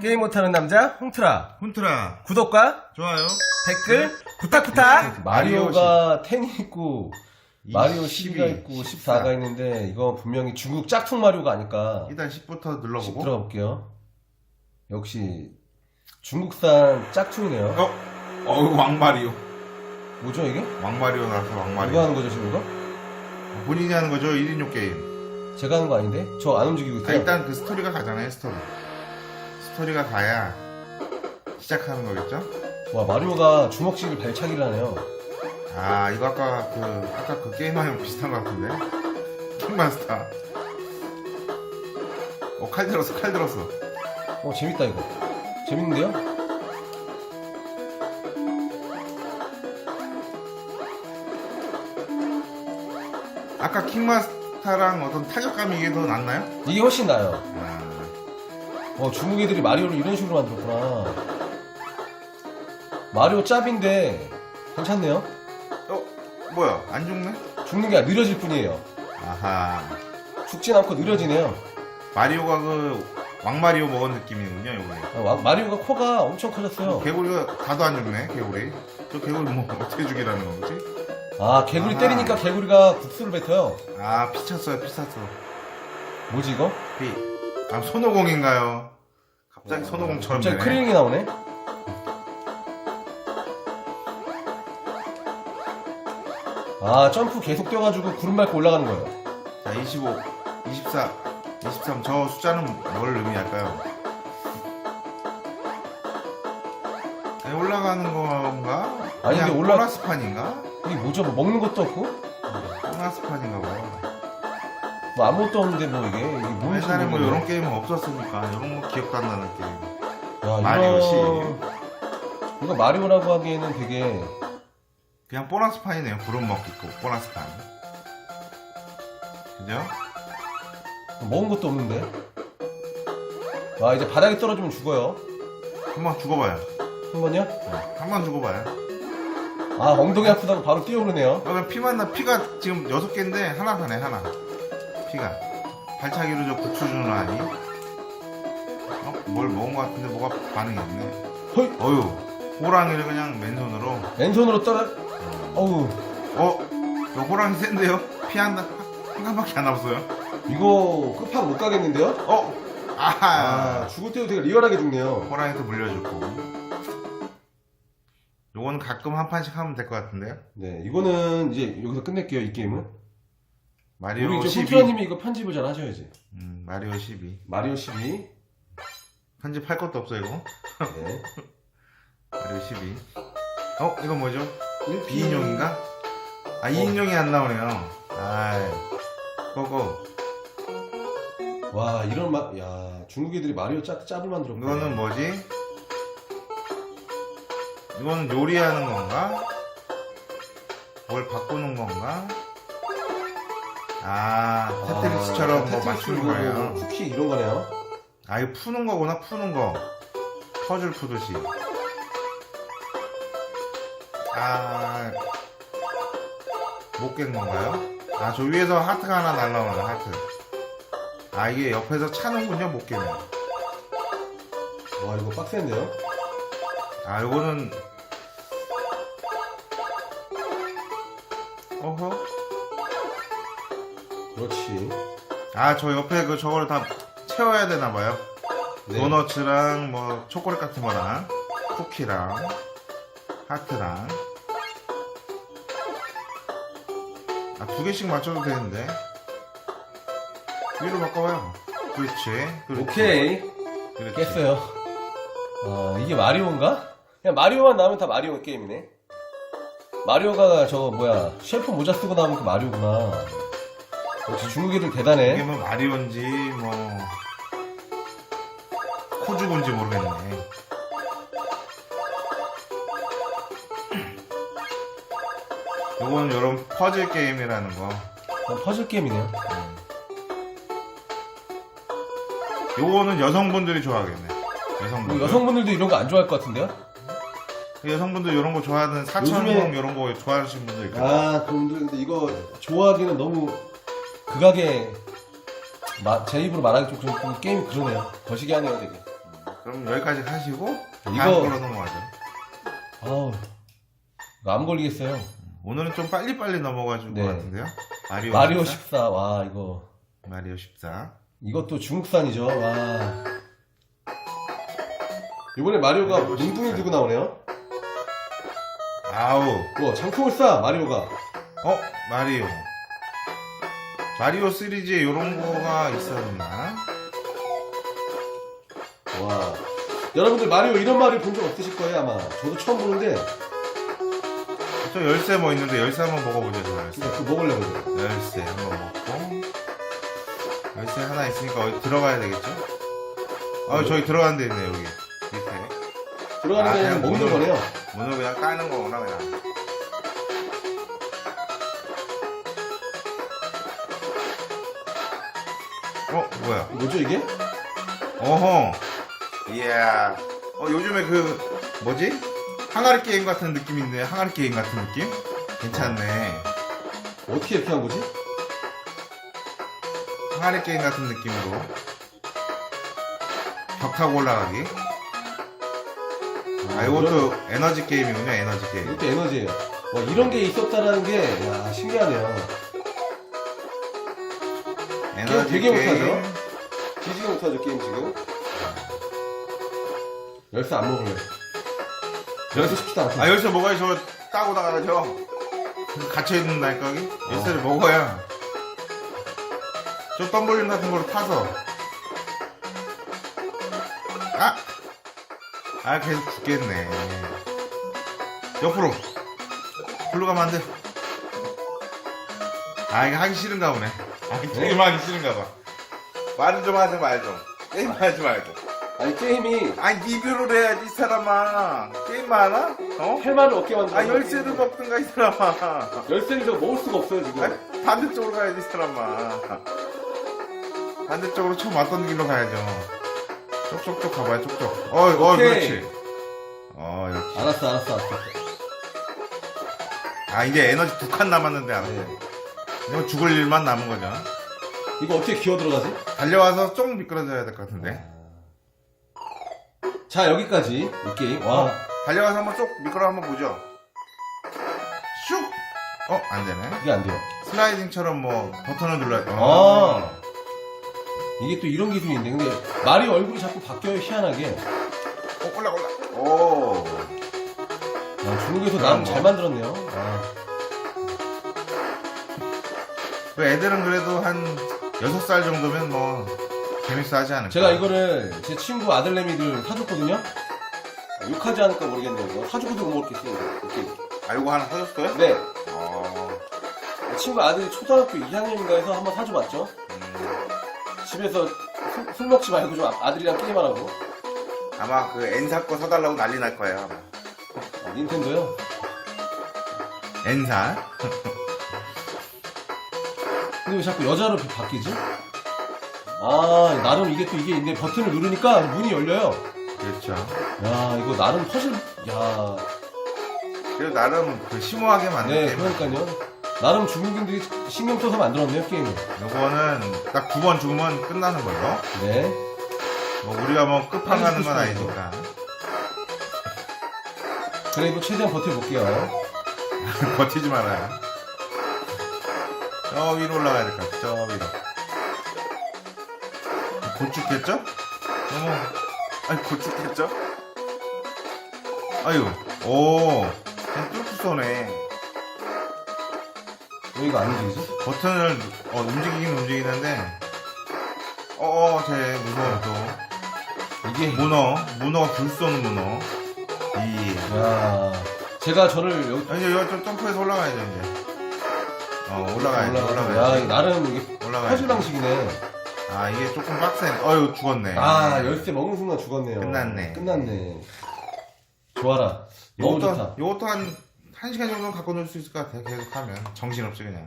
게임 못하는 남자 홍트라 훈트라 구독과 좋아요. 댓글 부탁부탁 마리오 마리오가 10이 있고 마리오 12, 12가 있고 14가 있는데 이거 분명히 중국 짝퉁 마리오가 아닐까 일단 10부터 10 눌러보고. 들어가 볼게요 역시 중국산 짝퉁이네요 어, 어 왕마리오. 뭐죠 이게? 왕마리오 나서 왕마리오. 누가 하는 거죠 지금 이거? 본인이 하는 거죠 1인용 게임. 제가 하는 거 아닌데? 저 안 움직이고 아, 있어요 일단 그 스토리가 가잖아요 스토리. 스토리가 가야 시작하는 거겠죠? 와 마리오가 주먹질을 발차기를 하네요 아 이거 아까 그 아까 그 게임하면 비슷한 것 같은데. 킹마스터. 어칼 들었어 칼 들었어. 어 재밌다 이거 재밌는데요? 아까 킹마스터랑 어떤 타격감이 이게 더 낫나요? 이게 훨씬 나아요 아, 어, 중국 애들이 마리오를 이런 식으로 만들었구나. 마리오 짭인데 괜찮네요. 어 뭐야 안 죽네? 죽는 게 아니라 느려질 뿐이에요. 아하. 죽진 않고 느려지네요. 마리오가 그 왕마리오 먹은 느낌이군요, 요번에. 아, 와- 마리오가 코가 엄청 커졌어요. 개구리가 다도 안 죽네, 개구리. 저 개구리 뭐 어떻게 죽이라는 거지? 아, 개구리 아하. 때리니까 개구리가 국수를 뱉어요. 아, 피 찼어요, 피 찼어. 뭐지 이거? 피. 아, 손오공인가요? 갑자기 손오공처럼 갑자기 되네. 크릴링이 나오네. 아, 점프 계속 뛰어가지고 구름 밟고 올라가는 거예요. 자, 25, 24, 23. 저 숫자는 뭘 의미할까요? 아니, 올라가는 건가? 아니, 그냥 근데 올라- 보너스판인가? 이게 뭐죠? 뭐 먹는 것도 없고? 보너스판인가 봐요. 뭐 아무것도 없는데 뭐 이게? 이게 뭔지 옛날에 뭐. 이런 게임은 없었으니까 이런 거 기억도 안 나는 게임. 야, 마리오 이거... 이거 마리오라고 하기에는 되게 그냥 보너스 판이네요. 구름 먹기 고 보너스 판. 그죠? 먹은 것도 없는데. 아 이제 바닥에 떨어지면 죽어요. 한번 죽어봐요. 한 번요? 한번 죽어봐요. 아 엉덩이 아프다고 바로 뛰어오르네요. 그러면 피만 나 피가 지금 여섯 개인데 하나 가네 하나. 피가 발차기로 저 고추 주는 아이. 어? 뭘 먹은 것 같은데 뭐가 반응이 없네. 헐 어유 호랑이를 그냥 맨손으로. 왼손으로 떨어. 어우 어? 저 호랑이 센데요? 피 한, 한 칸밖에 안 남았어요. 이거 끝판 못 가겠는데요? 어? 아하. 아 죽을 때도 되게 리얼하게 죽네요. 호랑이도 물려줬고. 요거는 가끔 한 판씩 하면 될 것 같은데요? 네 이거는 이제 여기서 끝낼게요 이 게임은. 마리오 우리 이제 12. 후트라님이 이거 편집을 잘 하셔야지. 음, 마리오 12. 마리오 12. 편집할 것도 없어, 이거. 네. 마리오 12. 어, 이건 뭐죠? 1피 2인용인가? 아, 2인용이 안 나오네요. 아이. 그거. 와 이런 마. 야 중국 애들이 마리오 짭 짭을 만들었구나. 이거는 뭐지? 이거는 요리하는 건가? 뭘 바꾸는 건가? 아, 테트리스처럼 뭐 맞추는 거예요. 쿠키 이런 거네요. 아, 이거 푸는 거구나, 푸는 거. 퍼즐 푸듯이. 아, 못 깬 건가요? 아, 저 위에서 하트가 하나 날라오네, 하트. 아, 이게 옆에서 차는군요, 못 깨면. 와 이거 빡센데요? 아, 요거는. 어허? 그렇지. 아, 저 옆에 그 저거를 다 채워야 되나 봐요. 네. 도너츠랑 뭐 초콜릿 같은 거랑 쿠키랑 하트랑 아 두 개씩 맞춰도 되는데 위로 바꿔봐요 그렇지 그렇지 오케이 그렇지. 깼어요. 아 이게 마리오인가? 그냥 마리오만 나오면 다 마리오 게임이네. 마리오가 저거 뭐야 셰프 모자 쓰고 나오면 그 마리오구나. 역시 중국 애들 이게 대단해. 뭐 마리오인지 뭐 코주군지 모르겠네 요거는 요런 퍼즐 게임이라는 거 그냥 퍼즐 게임이네요. 요거는 여성분들이 좋아하겠네 여성분들 뭐 여성분들도 이런 거 안 좋아할 것 같은데요? 여성분들 이런 거 좋아하는 사천공 요즘에- 이런 거 좋아하시는 분들 있거든요. 아 그분들 근데 이거 좋아하기는 너무 극악의 마- 제 입으로 말하기 좀, 좀 게임이 그러네요. 거시기 하네요 되게. 그럼 여기까지 하시고 다음 이거- 넘어가죠. 아우 이거 안 걸리겠어요 오늘은 좀 빨리빨리 넘어가 줄 네. 것 같은데요. 마리오, 마리오 14? 14 와 이거 마리오 14. 이것도 중국산이죠 와 이번에 마리오가 마리오 뭉둥이 14. 들고 나오네요 아우. 와 장풍을 쏴 마리오가 어 마리오. 마리오 시리즈에 이런 거가 있었나? 와. 여러분들 마리오 이런 마리오 본 적 없으실 거예요 아마. 저도 처음 보는데. 저 열쇠 뭐 있는데 열쇠 한번 먹어보죠. 저 열쇠. 진짜 그거 먹으려고 열쇠 한번 먹고. 열쇠 하나 있으니까 어디 들어가야 되겠죠? 아 저기 들어가는 데 있네 여기. 밑에. 들어가는 아, 게 그냥 먹는 문을- 거네요. 문을 그냥 까는 거구나 그냥 어 뭐야? 뭐죠 이게? 어허. 이야 어 요즘에 그 뭐지? 항아리 게임 같은 느낌 있네. 항아리 게임 같은 느낌? 괜찮네. 어떻게 이렇게 한 거지? 항아리 게임 같은 느낌으로. 벽 타고 올라가기. 아 이것도 에너지 게임이군요 에너지 게임. 이것도 에너지예요. 와 이런 게 있었다라는 게 야, 신기하네요 에너지 되게 게임 못하죠? 뒤지게 못하죠 게임 지금? 열쇠 안 먹을래. 열쇠 쉽지도 않고 아 열쇠 먹어야 저 따고 나가죠? 갇혀있는다니까 여기? 열쇠를 먹어야. 저 덤블링 같은 걸로 타서. 아! 아 계속 죽겠네. 옆으로. 글로 가면 안돼 아 이거 하기 싫은가 보네. 아 게임 하기 싫은가 봐. 말은 좀 하지 말좀. 게임 하지 말고. 아니 게임이 아니 리뷰를 해야지 이 사람아. 게임만 하나? 어? 할 말을 없게 만들어 아 열쇠를 먹든가 이 사람아. 열쇠를 저 먹을 수가 없어요 지금. 아, 반대쪽으로 가야지 이 사람아. 반대쪽으로 처음 왔던 길로 가야죠. 쪽쪽쪽 가봐요 쪽쪽. 어이 어이 오케이. 그렇지. 어 역시. 알았어 알았어 알았어. 아 이제 에너지 두 칸 남았는데 알았어. 네. 이거 죽을 일만 남은 거죠 이거 어떻게 기어 들어가지? 달려와서 좀 미끄러져야 될 것 같은데. 자 여기까지. 이 게임. 와. 달려와서 한번 쭉 미끄러 한번 보죠. 슉! 어 안 되네. 이게 안 돼요. 슬라이딩처럼 뭐 버튼을 눌러야 아. 이게 또 이런 기술이 있는데. 근데 마리오 얼굴이 자꾸 바뀌어요 희한하게. 어, 올라 올라. 오. 야, 중국에서 나름 잘 만들었네요. 아, 그 애들은 그래도 한 6살 정도면 뭐 재밌어 하지 않을까. 제가 이거를 제 친구 아들내미들 사줬거든요. 욕하지 않을까 모르겠네요 이거 사주고도 못 먹겠어요. 이렇게. 아 이거 하나 사줬어요? 네. 어... 친구 아들이 초등학교 2학년인가 해서 한번 사줘봤죠. 음, 집에서 술, 술 먹지 말고 좀 아- 아들이랑 게임하라고. 아마 그 N사 거 사달라고 난리 날 거예요 아마. 아, 닌텐도요? N사 근데 왜 자꾸 여자로 바뀌지? 아 나름 이게 또 이게 있네 버튼을 누르니까 문이 열려요 그렇죠 야 이거 나름 퍼즐 야 그래도 나름 그 심오하게 만든 네, 게임 그러니까요. 나름 중국인들이 신경 써서 만들었네요, 게임을. 요거는 딱 두 번 죽으면 끝나는 걸로 네. 뭐 우리가 뭐 끝판 가는 건 빨리 아니니까 그래도 최대한 버텨볼게요. 버티지 말아요 저 위로 올라가야 될 것 같아. 저 위로. 곧 죽겠죠? 너무 아니 곧 죽겠죠? 아유 오. 그냥 뚫고 쏘네. 왜 이거 안 움직이지? 버튼을 어, 움직이긴 움직이는데. 어어 쟤 무서워 또. 이게, 문어 문어가 불 쏘는 문어. 이. 야 제가 저를 여기 아니 여기 좀 점프해서 올라가야죠 이제 어 올라가야지 올라가서, 야, 올라가야지 나름 이게 올라가야지 퍼즐 방식이네. 아 이게 조금 빡세네 어휴 죽었네 아, 열쇠 먹는 순간 죽었네요. 끝났네. 끝났네. 좋아라. 너무 요것도, 좋다. 요것도 한, 한 시간 정도는 갖고 놀 수 있을 것 같아 계속 하면 정신없이 그냥